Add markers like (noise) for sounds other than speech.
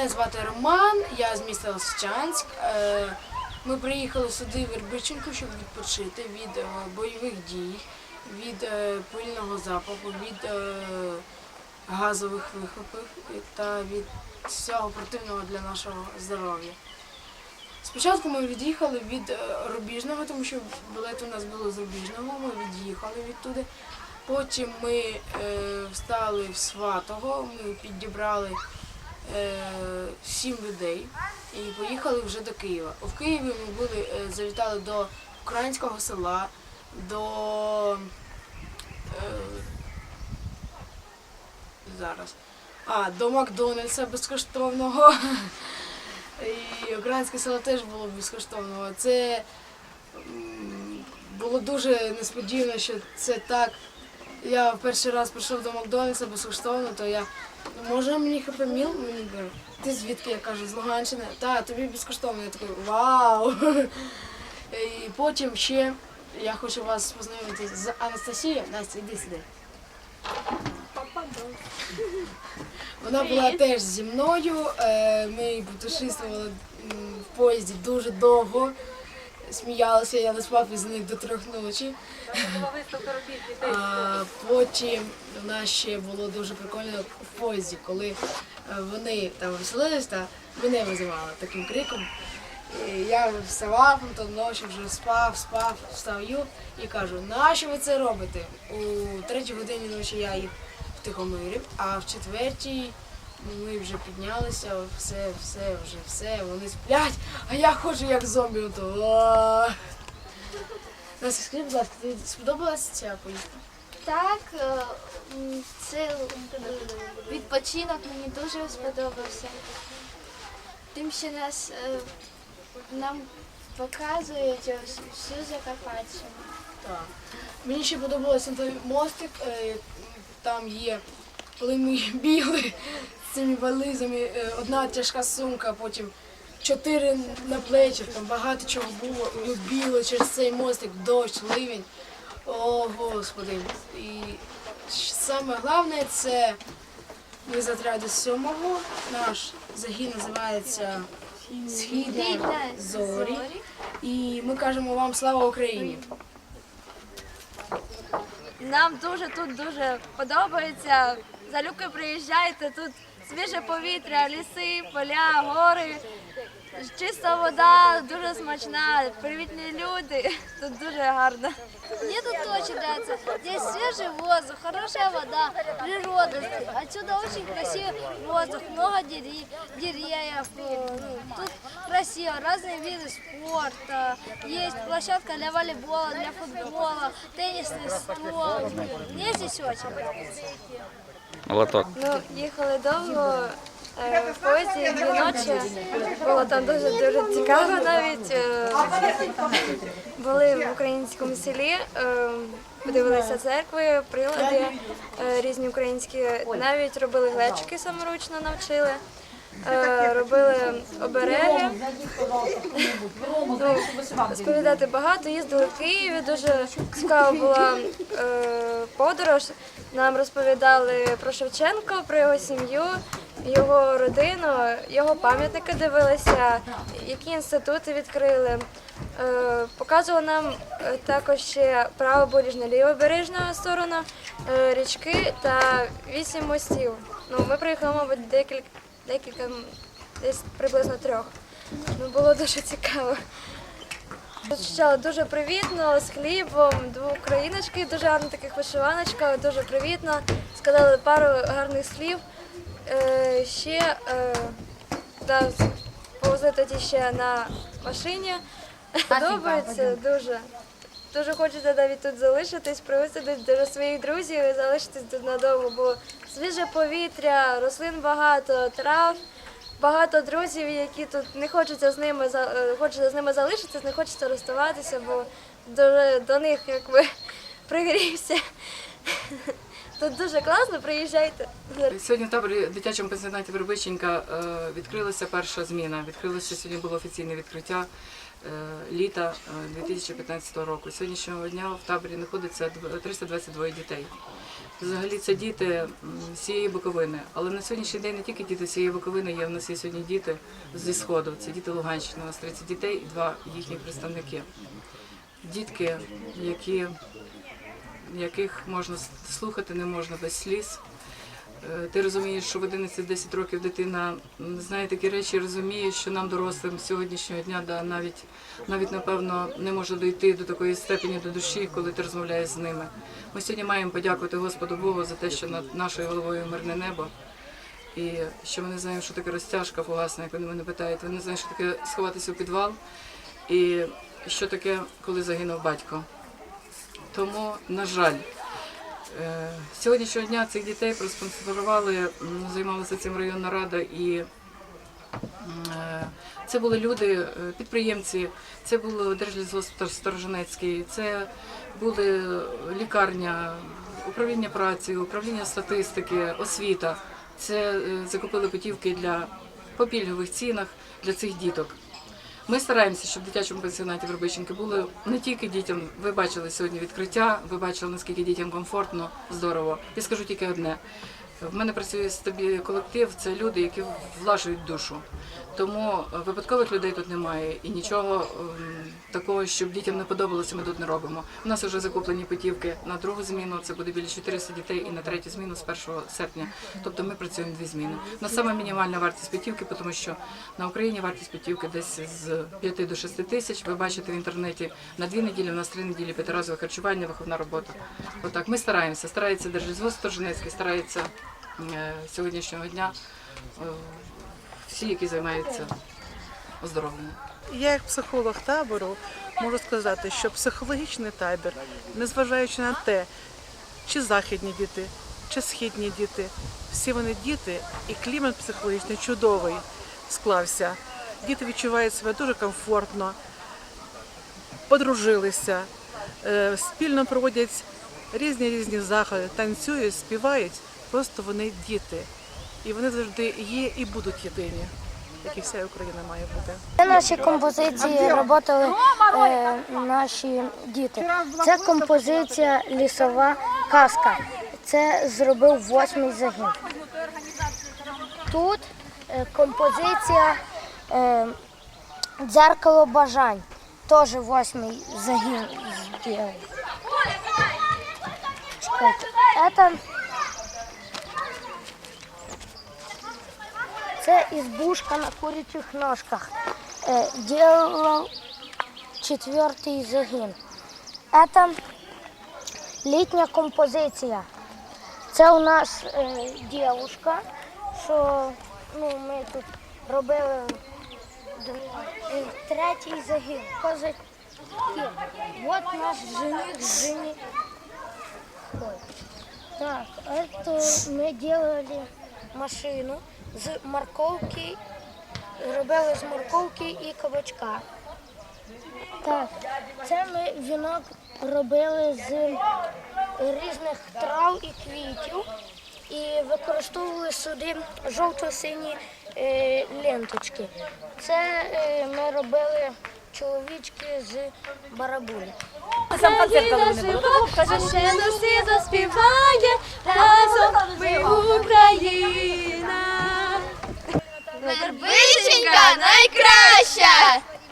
Мене звати Роман, я з міста Лисичанськ. Е, Ми приїхали сюди в Ірбиченко, щоб відпочити від е, бойових дій, від е, пильного запаху, від газових вихлопів та від всього противного для нашого здоров'я. Спочатку ми від'їхали від Рубіжного, тому що білет у нас було з Рубіжного, ми від'їхали відтуди. Потім ми встали в Сватого, ми підібрали сім людей і поїхали вже до Києва. В Києві ми були, е, завітали до українського села, до е, зараз. А, до Макдональдса безкоштовного. І українське село теж було безкоштовного. Це було дуже несподівано, що це так. Я перший раз прийшов до Макдональдса безкоштовно, то я «Ну, може мені хапеміл? Мені кажуть, ти звідки? Я кажу, з Луганщини. Так, тобі безкоштовно. Я такий вау. (laughs) І потім ще я хочу вас познайомити з Анастасією. Настя, іди сюди. Вона була теж зі мною. Е, Ми путешествували в поїзді дуже довго. Сміялися, я не спав із них до трьох ночі. А потім у нас ще було дуже прикольно в поїзді, коли е, вони там веселились та мене визивали таким криком. І я вставав на ту ночі, вже спав, спав, встаю і кажу, нащо ви це робите? У третій годині ночі я їх втихомирив, а в четвертій ми вже піднялися, все, все, вже все, вони сплять, а я ходжу як зомбі. ото. Настя, скажи, будь ласка, тобі сподобалася ця поїздка? Так, е, м, це відпочинок мені дуже сподобався. Тим, що нас е, нам показують всю Закарпатщину. Так. Мені ще подобався той мостик, е, там є, коли ми (laughs) бігли з цими вализами, е, одна тяжка сумка, потім чотири на плечах, там багато чого було. Бігли через цей мостик, дощ, ливень. О, Господи. І саме головне це ми з отряду сьомого. Наш загін називається зорі. зорі. І ми кажемо вам слава Україні. Нам дуже тут дуже подобається. Залюбки приїжджайте, тут свіже повітря, ліси, поля, гори, чиста вода, дуже смачна, привітні люди. Тут дуже гарно. Мне тут очень нравится. Здесь свежий воздух, хорошая вода, природа. Отсюда очень красивый воздух, много дерев- деревьев. э, ну, Тут красиво, разные виды спорта. Есть площадка для волейбола, для футбола, теннисный стол. Мне здесь очень нравится. Молоток. Ну, їхали довго. е, В поїзді дві ночі було там дуже дуже цікаво навіть. е, Були в українському селі, е, подивилися церкви, прилади різні українські, навіть робили глечики саморучно навчили. Е, Робили обереги. Ну, розповідати багато. Їздили в Києві. Дуже цікава була е, подорож. Нам розповідали про Шевченко, про його сім'ю, його родину, його пам'ятники дивилися, які інститути відкрили. Е, нам е, також ще правобережну лівобережну сторону, е, річки та вісім мостів. Ну, ми приїхали, мабуть, декілька, декілька десь приблизно трьох. Ну, було дуже цікаво. Зустрічали дуже привітно, з хлібом, двох україночки, дуже гарна таких вишиваночка, дуже привітно. Сказали пару гарних слів. Е, ще е, да, повезли тоді ще на машині. Подобається дуже. Дуже хочеться навіть тут залишитись, привезти до, своїх друзів і залишитись тут надовго, бо свіже повітря, рослин багато, трав, багато друзів, які тут не хочеться з ними е, хочеться з ними залишитися, не хочеться розставатися, бо до, до них якби (laughs) пригрівся. Тут дуже класно, приїжджайте. Сьогодні в таборі дитячому пансіонаті Вербиченка е, відкрилася перша зміна. Відкрилося сьогодні було офіційне відкриття. Е, літа е, 2015 року. Сьогоднішнього дня в таборі знаходиться 322 дітей. Взагалі це діти з цієї Буковини. Але на сьогоднішній день не тільки діти з цієї Буковини, є в нас є сьогодні діти зі Сходу. Це діти Луганщини. У нас 30 дітей і два їхні представники. Дітки, які, яких можна слухати, не можна без сліз. Е, Ти розумієш, що в 11-10 років дитина знає такі речі, розуміє, що нам дорослим сьогоднішнього дня да, навіть, навіть напевно не може дойти до такої степені до душі, коли ти розмовляєш з ними. Ми сьогодні маємо подякувати Господу Богу за те, що над нашою головою мирне небо. І що ми не знаємо, що таке розтяжка фугасна, як вони мене питають. Вони знають, що таке сховатися у підвал, і що таке, коли загинув батько. Тому, на жаль, Сьогоднішнього дня цих дітей проспонсорували, займалася цим районна рада і е, це були люди, е, підприємці, це було Держлісгосп Сторожинецький, це були лікарня, управління праці, управління статистики, освіта. Це е, закупили путівки для по пільгових цінах для цих діток. Ми стараємося, щоб в дитячому пансіонаті Вербиченки були не тільки дітям. Ви бачили сьогодні відкриття, ви бачили наскільки дітям комфортно, здорово. Я скажу тільки одне: в мене працює стабі колектив, це люди, які влажують душу. Тому е, випадкових людей тут немає і нічого ем, такого, щоб дітям не подобалося, ми тут не робимо. У нас вже закуплені путівки на другу зміну. Це буде біля 400 дітей, і на третю зміну з 1 серпня. Тобто ми працюємо дві зміни. На саме мінімальна вартість путівки, тому що на Україні вартість путівки десь з 5 до 6 тисяч. Ви бачите в інтернеті на дві неділі, у нас три неділі п'ятиразове харчування, виховна робота. Отак ми стараємося. Старається Держлісгосп Сторженецький, старається сьогоднішнього дня. е, всі, які займаються оздоровленням. Я як психолог табору можу сказати, що психологічний табір, незважаючи на те, чи західні діти, чи східні діти, всі вони діти, і клімат психологічний чудовий склався. Діти відчувають себе дуже комфортно, подружилися, е, спільно проводять різні різні заходи, танцюють, співають. Просто вони діти. І вони завжди є і будуть єдині, як і вся Україна має бути. Це наші композиції працювали е, наші діти. Це композиція лісова казка. Це зробив восьмий загін. Тут е, композиція е, дзеркало бажань. Теж восьмий загін Це Це избушка на курячих ножках. Э, делал четвертый загин. Это літня композиція. Це у нас е, дівушка, що ну, ми тут робили е, третій загін. Козаки. От наш жених жені. Ой. Так, это ми делали машину з морковки, робили з морковки і кабачка. Так, це ми вінок робили з різних трав і квітів і використовували сюди жовто-сині е, ленточки. Це е, ми робили чоловічки з барабулі. Ще усі заспіває, разом ми Україна. Вербиченька найкраща!